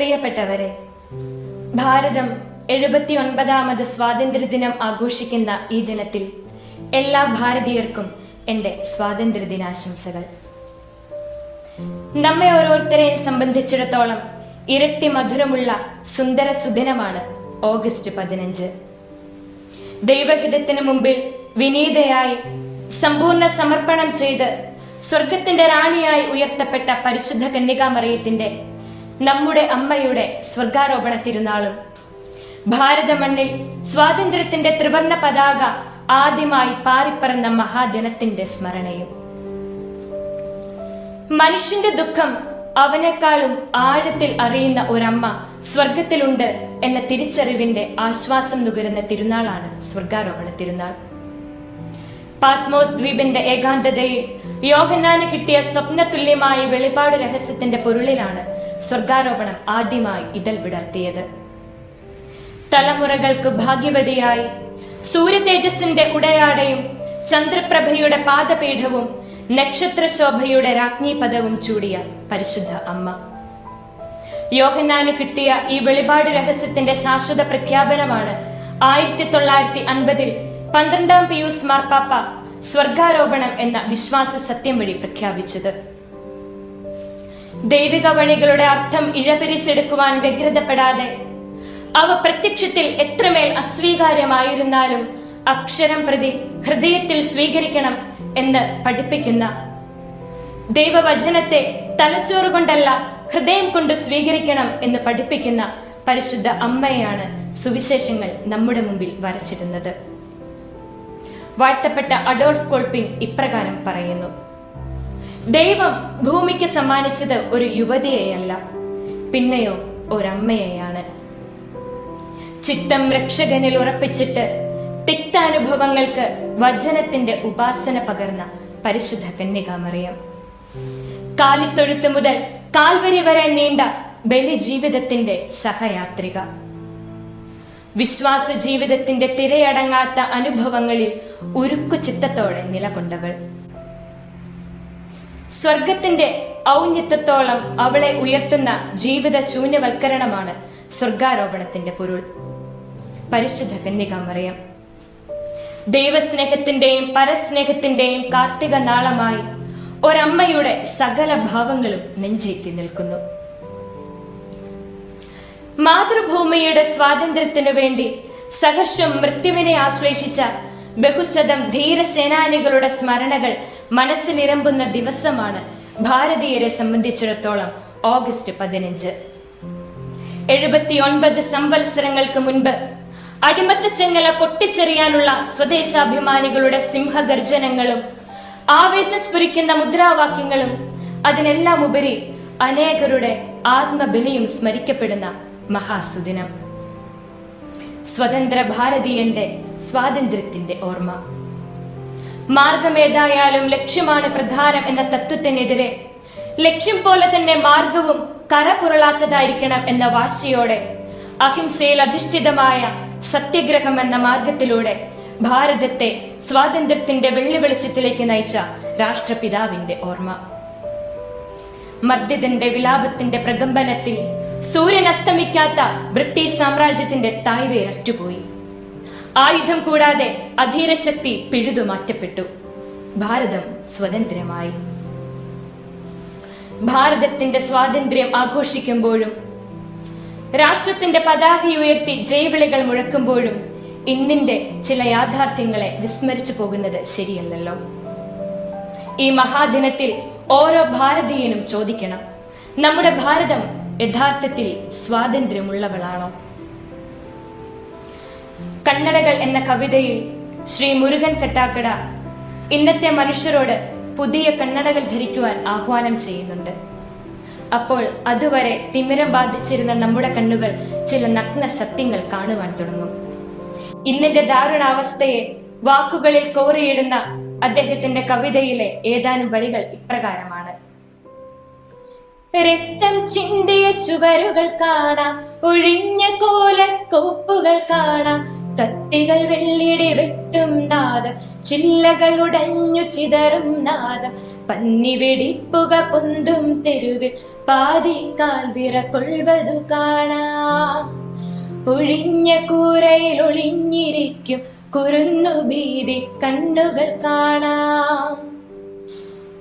പ്രിയപ്പെട്ടവരെ ഭാരതം എഴുപത്തി ഒൻപതാമത് സ്വാതന്ത്ര്യദിനം ആഘോഷിക്കുന്ന ഈ ദിനത്തിൽ എല്ലാ ഭാരതീയർക്കും എന്റെ സ്വാതന്ത്ര്യദിനാശംസകൾ. നമ്മെ ഓരോരുത്തരെയും സംബന്ധിച്ചിടത്തോളം ഇരട്ടി മധുരമുള്ള സുന്ദര സുദിനമാണ് ഓഗസ്റ്റ് പതിനഞ്ച്. ദൈവഹിതത്തിന് മുമ്പിൽ വിനീതയായി സമ്പൂർണ സമർപ്പണം ചെയ്ത് സ്വർഗത്തിന്റെ റാണിയായി ഉയർത്തപ്പെട്ട പരിശുദ്ധ കന്യകാമറിയത്തിന്റെ നമ്മുടെ അമ്മയുടെ സ്വർഗാരോപണ തിരുനാളും. ഭാരതമണ്ണിൽ സ്വാതന്ത്ര്യത്തിന്റെ ത്രിവർണ പതാക ആദ്യമായി പാറിപ്പറന്ന മഹാദിനത്തിന്റെ സ്മരണയും. മനുഷ്യന്റെ ദുഃഖം അവനേക്കാളും ആഴത്തിൽ അറിയുന്ന ഒരമ്മ സ്വർഗത്തിലുണ്ട് എന്ന തിരിച്ചറിവിന്റെ ആശ്വാസം നുകരുന്ന തിരുനാളാണ് സ്വർഗാരോപണ തിരുനാൾ. പാത്മോസ് ദ്വീപിന്റെ ഏകാന്തതയിൽ യോഹനാന് കിട്ടിയ സ്വപ്നതുല്യമായ വെളിപാട് രഹസ്യത്തിന്റെ പൊരുളിലാണ് സ്വർഗാരോപണം ആദ്യമായി ഇതൽ വിടർത്തിയത്. തലമുറകൾക്ക് ഭാഗ്യവതിയായി സൂര്യതേജസ്സിന്റെ ഉടയാടയും ചന്ദ്രപ്രഭയുടെ പാദപീഠവും നക്ഷത്രശോഭയുടെ രാജ്ഞീപദവും ചൂടിയ പരിശുദ്ധ അമ്മ. യോഹനാന് കിട്ടിയ ഈ വെളിപാട് രഹസ്യത്തിന്റെ ശാശ്വത പ്രഖ്യാപനമാണ് ആയിരത്തി തൊള്ളായിരത്തി അൻപതിൽ പന്ത്രണ്ടാം പിയൂസ് മാർപ്പാപ്പ സ്വർഗാരോപണം എന്ന വിശ്വാസ സത്യം വഴി പ്രഖ്യാപിച്ചത്. ദൈവിക വഴികളുടെ അർത്ഥം ഇഴപിരിച്ചെടുക്കുവാൻ വ്യഗ്രതപ്പെടാതെ അവ പ്രത്യക്ഷത്തിൽ എത്രമേൽ അസ്വീകാര്യമായിരുന്നാലും അക്ഷരം പ്രതി ഹൃദയത്തിൽ സ്വീകരിക്കണം എന്ന് പഠിപ്പിക്കുന്ന ദൈവവചനത്തെ തലച്ചോറ് കൊണ്ടല്ല ഹൃദയം കൊണ്ട് സ്വീകരിക്കണം എന്ന് പഠിപ്പിക്കുന്ന പരിശുദ്ധ അമ്മയാണ് സുവിശേഷങ്ങൾ നമ്മുടെ മുമ്പിൽ വരച്ചിരുന്നത് വാഴ്ത്തപ്പെട്ട അഡോൾഫ് കോൾപിൻ ഇപ്രകാരം പറയുന്നു. ദൈവം ഭൂമിക്ക് സമ്മാനിച്ചത് ഒരു യുവതിയെയല്ല പിന്നെയോ ഒരമ്മയെയാണ്. ചിത്തം രക്ഷകനിൽ ഉറപ്പിച്ചിട്ട് തിക്താനുഭവങ്ങൾക്ക് വചനത്തിന്റെ ഉപാസന പകർന്ന പരിശുദ്ധ കന്യകാമറിയം. കാലിത്തൊഴുത്ത് മുതൽ കാൽവരി വരെ നീണ്ട ബലി ജീവിതത്തിന്റെ സഹയാത്രിക. വിശ്വാസ ജീവിതത്തിന്റെ തിരയടങ്ങാത്ത അനുഭവങ്ങളിൽ ഉരുക്കു ചിത്തത്തോടെ നിലകൊണ്ടവൾ. സ്വർഗത്തിന്റെ ഔന്നത്യത്തോളം അവളെ ഉയർത്തുന്ന ജീവിത ശൂന്യവൽക്കരണമാണ് സ്വർഗാരോപണത്തിന്റെ പൊരുൾ. പരിശുദ്ധ കന്യകാമറിയം. ദൈവസ്നേഹത്തിന്റെയും പരസ്നേഹത്തിന്റെയും കാർത്തിക നാളമായി ഒരമ്മയുടെ സകല ഭാവങ്ങളും നെഞ്ചേറ്റി നിൽക്കുന്നു. മാതൃഭൂമിയുടെ സ്വാതന്ത്ര്യത്തിനു വേണ്ടി സഹർഷം മൃത്യുവിനെ ആശ്ലേഷിച്ച ബഹുശതം ധീരസേനാനികളുടെ സ്മരണകൾ മനസ്സിലിരമ്പുന്ന ദിവസമാണ് ഭാരതീയരെ സംബന്ധിച്ചിടത്തോളം ഓഗസ്റ്റ് പതിനഞ്ച്. എഴുപത്തിയൊൻപത് സംവത്സരങ്ങൾക്ക് മുൻപ് അടിമത്തച്ചെങ്ങല പൊട്ടിച്ചെറിയാനുള്ള സ്വദേശാഭിമാനികളുടെ സിംഹഗർജനങ്ങളും ആവേശം സ്ഫുരിക്കുന്ന മുദ്രാവാക്യങ്ങളും അതിനെല്ലാം ഉപരി അനേകരുടെ ആത്മബലിയും സ്മരിക്കപ്പെടുന്ന മഹാസുദിനം. സ്വതന്ത്ര ഭാരതീയന്റെ സ്വാതന്ത്ര്യത്തിന്റെ ഓർമ്മ. മാർഗമേതായാലും ലക്ഷ്യമാണ് പ്രധാനം എന്ന തത്വത്തിനെതിരെ. ലക്ഷ്യം പോലെ തന്നെ മാർഗവും കരപുരളാത്തതായിരിക്കണം എന്ന വാശിയോടെ അഹിംസയിൽ അധിഷ്ഠിതമായ സത്യഗ്രഹം എന്ന മാർഗത്തിലൂടെ ഭാരതത്തെ സ്വാതന്ത്ര്യത്തിന്റെ വെള്ളി വെളിച്ചത്തിലേക്ക് നയിച്ച രാഷ്ട്രപിതാവിന്റെ ഓർമ്മ. മർദ്ദിതന്റെ വിലാപത്തിന്റെ പ്രകമ്പനത്തിൽ സൂര്യൻ അസ്തമിക്കാത്ത ബ്രിട്ടീഷ് സാമ്രാജ്യത്തിന്റെ തായ്വേരറ്റുപോയി ആയുധം കൂടാതെ അധീരശക്തി പിഴുതു മാറ്റപ്പെട്ടു. ഭാരതം സ്വതന്ത്രമായി. ഭാരതത്തിന്റെ സ്വാതന്ത്ര്യം ആഘോഷിക്കുമ്പോഴും രാഷ്ട്രത്തിന്റെ പതാക ഉയർത്തി ജയവിളികൾ മുഴക്കുമ്പോഴും ഇന്നിന്റെ ചില യാഥാർത്ഥ്യങ്ങളെ വിസ്മരിച്ചു പോകുന്നത് ശരിയല്ലല്ലോ ഈ മഹാദിനത്തിൽ ഓരോ ഭാരതീയനും ചോദിക്കണം നമ്മുടെ ഭാരതം യഥാർത്ഥത്തിൽ സ്വാതന്ത്ര്യമുള്ളവളാണോ? കണ്ണടകൾ എന്ന കവിതയിൽ ശ്രീ മുരുകൻ കട്ടാക്കട ഇന്നത്തെ മനുഷ്യരോട് പുതിയ കണ്ണടകൾ ധരിക്കുവാൻ ആഹ്വാനം ചെയ്യുന്നുണ്ട്. അപ്പോൾ അതുവരെ തിമിരം ബാധിച്ചിരുന്ന നമ്മുടെ കണ്ണുകൾ ചില നഗ്ന സത്യങ്ങൾ കാണുവാൻ തുടങ്ങും. ഇന്നിന്റെ ദാരുണാവസ്ഥയെ വാക്കുകളിൽ കോറിയിടുന്ന അദ്ദേഹത്തിന്റെ കവിതയിലെ ഏതാനും വരികൾ ഇപ്രകാരമാണ്. രക്തം ചിന്തിയ ചുവരുകൾ കാണാം ഒഴിഞ്ഞ കോലക്കോപ്പുകൾ കാണാം കത്തികൾ വെള്ളിടി വെട്ടും നാദം ചില്ലകൾ ഉടഞ്ഞു ചിതറും നാദം. പന്നി പന്നിവെടിപ്പുക പൊന്തും തെരുവിൽ പാതിക്കാൽ വിറക്കൊള്ളതു കാണാം. ഒഴിഞ്ഞ കൂരയിൽ ഒളിഞ്ഞിരിക്കും കുരുന്നു ഭീതി കണ്ണുകൾ കാണാം.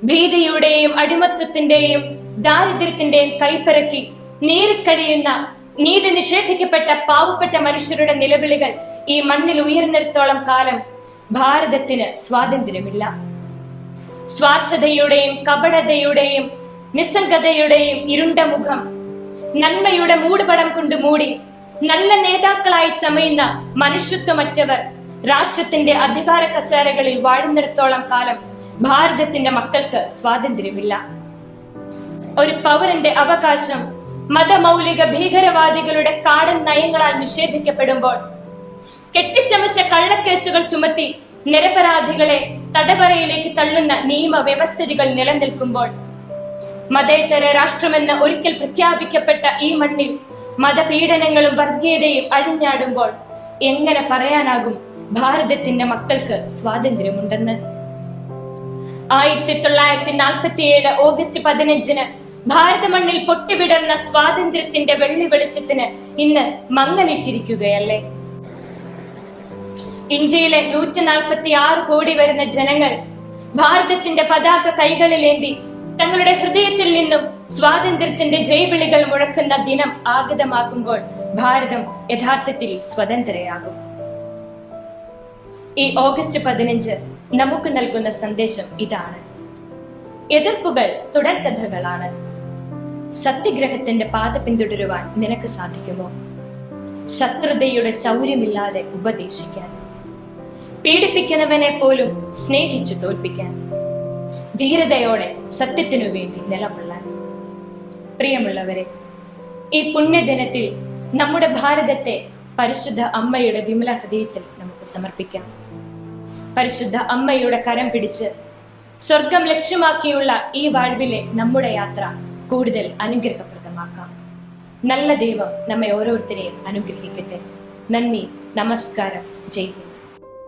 ഭീതിയുടെയും അടിമത്വത്തിന്റെയും ദാരിദ്ര്യത്തിന്റെയും കൈപ്പിറക്കി നീറിക്കഴിയുന്ന നീതി നിഷേധിക്കപ്പെട്ട പാവപ്പെട്ട മനുഷ്യരുടെ നിലവിളികൾ ഈ മണ്ണിൽ ഉയർന്നിടത്തോളം കാലം ഭാരതത്തിന് സ്വാതന്ത്ര്യമില്ല. സ്വാർത്ഥതയുടെയും കപടതയുടെയും നിസ്സംഗതയുടെയും ഇരുണ്ട മുഖം നന്മയുടെ മൂടുപടം കൊണ്ട് മൂടി നല്ല നേതാക്കളായി ചമയുന്ന മനുഷ്യത്വമറ്റവർ രാഷ്ട്രത്തിന്റെ അധികാര കസേരകളിൽ വാഴുന്നിടത്തോളം കാലം ഭാരതത്തിന്റെ മക്കൾക്ക് സ്വാതന്ത്ര്യമില്ല. ഒരു പൗരന്റെ അവകാശം മതമൗലിക ഭീകരവാദികളുടെ കാടൻ നയങ്ങളാൽ നിഷേധിക്കപ്പെടുമ്പോൾ കെട്ടിച്ചമച്ച കള്ളക്കേസുകൾ ചുമത്തി നിരപരാധികളെ തടവറയിലേക്ക് തള്ളുന്ന നിയമവ്യവസ്ഥിതികൾ നിലനിൽക്കുമ്പോൾ മതേതര രാഷ്ട്രമെന്ന് ഒരിക്കൽ പ്രഖ്യാപിക്കപ്പെട്ട ഈ മണ്ണിൽ മതപീഡനങ്ങളും വർഗീയതയും അഴിഞ്ഞാടുമ്പോൾ എങ്ങനെ പറയാനാകും ഭാരതത്തിന്റെ മക്കൾക്ക് സ്വാതന്ത്ര്യമുണ്ടെന്ന്? ആയിരത്തി തൊള്ളായിരത്തി നാൽപ്പത്തി ഏഴ് ഓഗസ്റ്റ് പതിനഞ്ചിന് ഭാരത മണ്ണിൽ പൊട്ടിവിടർന്ന സ്വാതന്ത്ര്യത്തിന്റെ വെള്ളി വെളിച്ചത്തിന് ഇന്ന് മങ്ങലിട്ടിരിക്കുകയല്ലേ? ഇന്ത്യയിലെ നൂറ്റി നാൽപ്പത്തി ആറ് കോടി വരുന്ന ജനങ്ങൾ ഭാരതത്തിന്റെ പതാക കൈകളിലേന്തി തങ്ങളുടെ ഹൃദയത്തിൽ നിന്നും സ്വാതന്ത്ര്യത്തിന്റെ ജൈവിളികൾ മുഴക്കുന്ന ദിനം ആഗതമാകുമ്പോൾ ഭാരതം യഥാർത്ഥത്തിൽ സ്വതന്ത്രയാകും. ഈ ഓഗസ്റ്റ് പതിനഞ്ച് നമുക്ക് നൽകുന്ന സന്ദേശം ഇതാണ്. എതിർപ്പുകൾ തുടർക്കഥകളാണ് സത്യഗ്രഹത്തിന്റെ പാത പിന്തുടരുവാൻ നിനക്ക് സാധിക്കുമോ? ശത്രുതയുടെ ശൗര്യമില്ലാതെ ഉപദേശിക്കാൻ. പീഡിപ്പിക്കുന്നവനെ പോലും സ്നേഹിച്ചു തോൽപ്പിക്കാൻ. ധീരതയോടെ സത്യത്തിനു വേണ്ടി നിലകൊള്ളാൻ. പ്രിയമുള്ളവരെ ഈ പുണ്യദിനത്തിൽ നമ്മുടെ ഭാരതത്തെ പരിശുദ്ധ അമ്മയുടെ വിമല ഹൃദയത്തിൽ നമുക്ക് സമർപ്പിക്കാം. പരിശുദ്ധ അമ്മയുടെ കരം പിടിച്ച് സ്വർഗം ലക്ഷ്യമാക്കിയുള്ള ഈ വാഴ്വിലെ നമ്മുടെ യാത്ര കൂടുതൽ അനുഗ്രഹപ്രദമാക്കാം. നല്ല ദൈവം നമ്മെ ഓരോരുത്തരെയും അനുഗ്രഹിക്കട്ടെ. നന്ദി നമസ്കാരം. ജയ് ഹിന്ദ്.